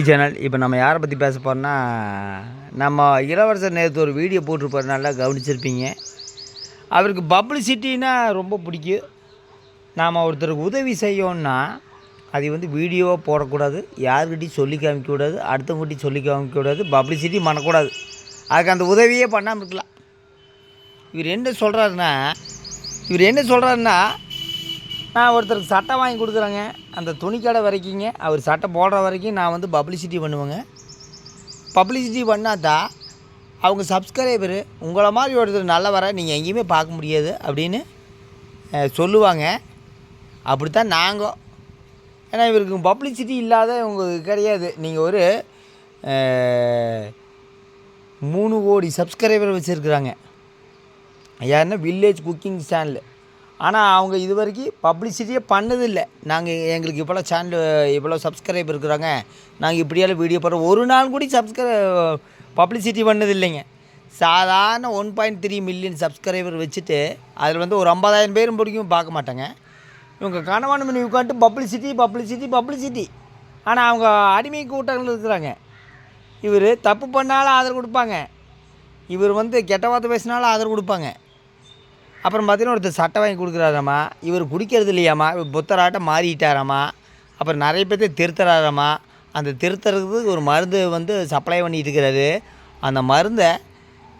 Channel இப்போ நம்ம யாரை பற்றி பேச போகிறோம்னா நம்ம இளவரசர் நேற்று ஒரு வீடியோ போட்டிருப்பாரு நல்லா கவனிச்சிருப்பீங்க. அவருக்கு பப்ளிசிட்டின்னா ரொம்ப பிடிக்கும். நாம் ஒருத்தருக்கு உதவி செய்யணும்னா அது வந்து வீடியோவாக போடக்கூடாது. யாருக்கிட்டையும் சொல்லி காமிக்கக்கூடாது. அடுத்தவங்ககிட்டையும் சொல்லி காமிக்கக்கூடாது. பப்ளிசிட்டி பண்ணக்கூடாது. அதுக்கு அந்த உதவியே பண்ணாமல் இருக்கலாம். இவர் என்ன சொல்கிறாருன்னா இவர் என்ன சொல்கிறாருன்னா நான் ஒருத்தருக்கு சட்டை வாங்கி கொடுக்குறேங்க. அந்த துணிக்கடை வரைக்குங்க. அவர் சட்டை போடுற வரைக்கும் நான் வந்து பப்ளிசிட்டி பண்ணுவேங்க. பப்ளிசிட்டி பண்ணாதான் அவங்க சப்ஸ்கிரைபரு உங்களை மாதிரி ஒருத்தர் நல்லவரை நீங்கள் எங்கேயுமே பார்க்க முடியாது அப்படின்னு சொல்லுவாங்க. அப்படித்தான் நாங்கள் ஏன்னா இவருக்கு பப்ளிசிட்டி இல்லாத உங்களுக்கு கிடையாது. நீங்கள் ஒரு மூணு கோடி சப்ஸ்கிரைபர் வச்சுருக்குறாங்க. யாருன்னா வில்லேஜ் குக்கிங் சேனல் ஆனால் அவங்க இது வரைக்கும் பப்ளிசிட்டியே பண்ணதில்லை. நாங்கள் எங்களுக்கு இவ்வளோ சேனல் இவ்வளோ சப்ஸ்கிரைப் இருக்கிறாங்க. நாங்கள் இப்படியெல்லாம் வீடியோ போடுறோம். ஒரு நாள் கூட சப்ஸ்கிரை பப்ளிசிட்டி பண்ணதில்லைங்க. சாதாரண one point three million subscriber வச்சுட்டு அதில் வந்து ஒரு ஐம்பதாயிரம் பேரும் பிடிக்கும் பார்க்க மாட்டாங்க. இவங்க கணவன் மணி உட்காந்துட்டு பப்ளிசிட்டி பப்ளிசிட்டி பப்ளிசிட்டி ஆனால் அவங்க அடிமை கூட்டங்கள் இருக்கிறாங்க. இவர் தப்பு பண்ணாலும் ஆதரவு கொடுப்பாங்க. இவர் வந்து கெட்ட வார்த்தை பேசினாலும் ஆதரவு கொடுப்பாங்க. அப்புறம் பார்த்தீங்கன்னா ஒருத்தர் சட்டை வாங்கி கொடுக்குறாராம்மா இவர் குடிக்கிறது இல்லையாம்மா இவர் புத்தராட்டம் மாறிட்டாராம்மா அப்புறம் நிறைய பேர்த்த திருத்துறாராம்மா அந்த திருத்துறதுக்கு ஒரு மருந்து வந்து சப்ளை பண்ணிட்டு இருக்கிறாரு. அந்த மருந்தை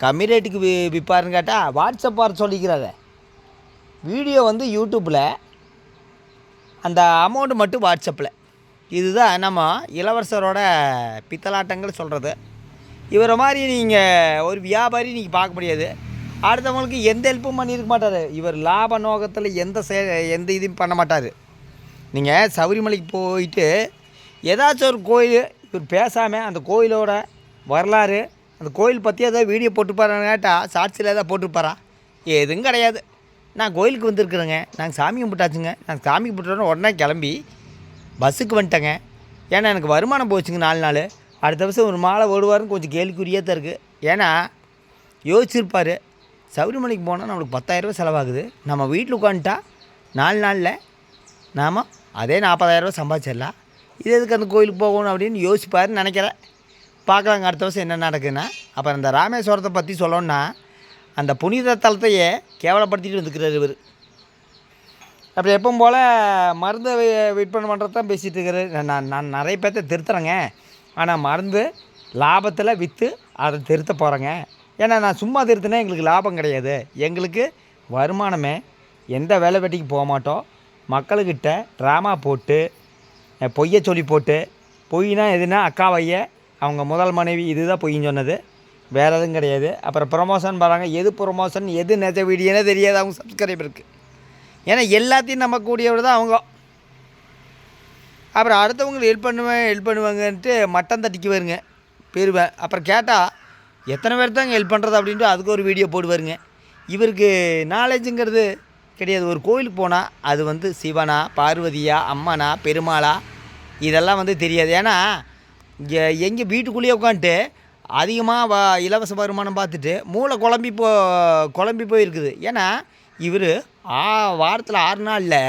கம்மி ரேட்டுக்கு வி விற்பாருன்னு கேட்டால் வாட்ஸ்அப் வர சொல்லிக்கிறாரு. வீடியோ வந்து யூடியூப்பில் அந்த அமௌண்ட்டு மட்டும் வாட்ஸ்அப்பில் இதுதான் நம்ம இளவரசரோட பித்தலாட்டங்கள் சொல்கிறது இவரை மாதிரி நீங்கள் ஒரு வியாபாரி நீங்கள் பார்க்க முடியாது. அடுத்தவங்களுக்கு எந்த ஹெல்ப்பும் பண்ணியிருக்க மாட்டார். இவர் லாப நோக்கத்தில் எந்த சே எந்த இதுவும் பண்ண மாட்டார். நீங்கள் சபரிமலைக்கு போயிட்டு ஏதாச்சும் ஒரு கோயில் இவர் பேசாமல் அந்த கோயிலோட வரலாறு அந்த கோயில் பற்றி ஏதாவது வீடியோ போட்டுப்பாரான்னு கேட்டால் சாட்சியில் ஏதாவது போட்டுப்பாரா எதுவும் கிடையாது. நான் கோயிலுக்கு வந்திருக்குறேங்க. நாங்கள் சாமி கும்பிட்டாச்சுங்க. நான் சாமி கும்பிட்டோன்னே உடனே கிளம்பி பஸ்ஸுக்கு வந்துட்டேங்க. ஏன்னா எனக்கு வருமானம் போச்சுங்க நாலு நாள். அடுத்த வருஷம் ஒரு மாலை ஓடுவாருன்னு கொஞ்சம் கேள்விக்குரியாக தான் இருக்குது ஏன்னா யோசிச்சிருப்பார். சபரிமலைக்கு போனால் நம்மளுக்கு பத்தாயிரரூபா செலவாகுது. நம்ம வீட்டில் உட்காந்துட்டா நாலு நாளில் நாம் அதே நாற்பதாயிரரூபா சம்பாதிச்சிடலாம். இது எதுக்கு அந்த கோயிலுக்கு போகணும் அப்படின்னு யோசிப்பாருன்னு நினைக்கிறேன். பார்க்கலாங்க அடுத்த வருஷம் என்ன நடக்குதுன்னா. அப்புறம் இந்த ராமேஸ்வரத்தை பற்றி சொல்லணும்னா அந்த புனித தலத்தையே கேவலப்படுத்திட்டு வந்துக்கிறார் இவர். அப்படி எப்பவும் போல் மருந்தை விற்பனை பண்ணுறது தான் பேசிகிட்டு இருக்கிறாரு நான் நான் நான் நிறைய பேர்த்த திருத்துறேங்க. ஆனால் மருந்து லாபத்தில் விற்று அதை திருத்த போகிறேங்க ஏன்னா நான் சும்மா திருத்தினா எங்களுக்கு லாபம் கிடையாது. எங்களுக்கு வருமானமே எந்த வேலை வெட்டிக்கு போக மாட்டோம். மக்களுக்கிட்ட ட்ராமா போட்டு பொய்யை சொல்லி போட்டு பொய்னா எதுனா அக்கா வைய அவங்க முதல் மனைவி இதுதான் பொய்ன்னு சொன்னது. வேறு எதுவும் கிடையாது. அப்புறம் ப்ரொமோஷன் பாருங்க எது ப்ரொமோஷன் எது நெஜ வீடியோனே தெரியாது. அவங்க சப்ஸ்கிரைபருக்கு ஏன்னா எல்லாத்தையும் நம்ம கூடியவர் தான் அவங்க. அப்புறம் அடுத்தவங்களுக்கு ஹெல்ப் பண்ணுவேன் ஹெல்ப் பண்ணுவாங்கன்ட்டு மட்டம் தட்டிக்கு வருங்க அப்புறம் கேட்டால் எத்தனை பேர் தாங்க ஹெல்ப் பண்ணுறது அப்படின்ட்டு அதுக்கு ஒரு வீடியோ போடுவாருங்க. இவருக்கு நாலேஜுங்கிறது கிடையாது. ஒரு கோயிலுக்கு போனால் அது வந்து சிவனா பார்வதியா அம்மனா பெருமாளா? இதெல்லாம் வந்து தெரியாது. ஏன்னா இங்கே எங்கள் வீட்டுக்குள்ளேயே உட்காந்துட்டு அதிகமாக வ இலவச வருமானம் பார்த்துட்டு மூளை குழம்பி போ குழம்பி போயிருக்குது. ஏன்னா இவர் ஆ வாரத்தில் ஆறு நாளில்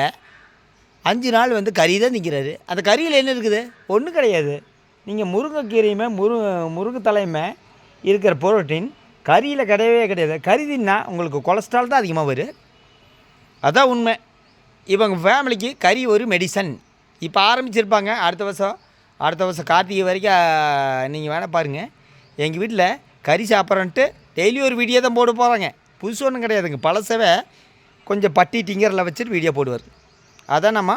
அஞ்சு நாள் வந்து கறி தான் நிற்கிறாரு அந்த கறியில் என்ன இருக்குது? ஒன்றும் கிடையாது. நீங்கள் முருங்கைக்கீரையுமே முரு முருங்கை தலையுமே இருக்கிற புரோட்டீன் கறியில் கிடையவே கிடையாது. கறி தின்னா உங்களுக்கு கொலஸ்ட்ரால் தான் அதிகமாக வரும். அதான் உண்மை. இவங்க ஃபேமிலிக்கு கறி ஒரு மெடிசன் இப்போ ஆரம்பிச்சிருப்பாங்க. அடுத்த வருஷம் அடுத்த வருஷம் கார்த்திகை வரைக்கும் நீங்கள் வேணால் பாருங்கள் எங்கள் வீட்டில் கறி சாப்பிட்றன்ட்டு டெய்லி ஒரு வீடியோ தான் போட போகிறாங்க புதுசு ஒன்றும் கிடையாதுங்க. பழசவே கொஞ்சம் பட்டி டிங்கரில் வச்சுட்டு வீடியோ போடுவார். அதான் நம்ம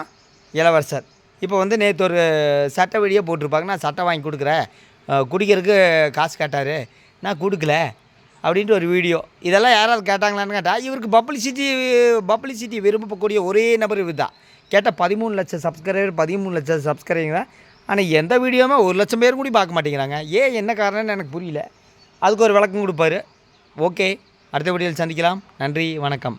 இளவரசர். இப்போ வந்து நேற்று ஒரு சட்டை வீடியோ போட்டிருப்பாங்க. நான் சட்டை வாங்கி கொடுக்குறேன். குடிக்கிறதுக்கு காசு கேட்டார். நான் கொடுக்கல. அப்படின்ட்டு ஒரு வீடியோ. இதெல்லாம் யாராவது கேட்டாங்களான்னு கேட்டால் இவருக்கு பப்ளிசிட்டி பப்ளிசிட்டி விரும்பக்கூடிய ஒரே நபர் இவர் தான் கேட்டால் பதிமூணு லட்சம் சப்ஸ்கிரைபர் பதிமூணு லட்சம் சப்ஸ்கிரைபர் ஆனால் எந்த வீடியோவுமே ஒரு லட்சம் பேர் கூட பார்க்க மாட்டேங்கிறாங்க. ஏன் என்ன காரணம்னு எனக்கு புரியல. அதுக்கு ஒரு விளக்கம் கொடுப்பாரு. ஓகே. அடுத்த வீடியோவில் சந்திக்கலாம். நன்றி. வணக்கம்.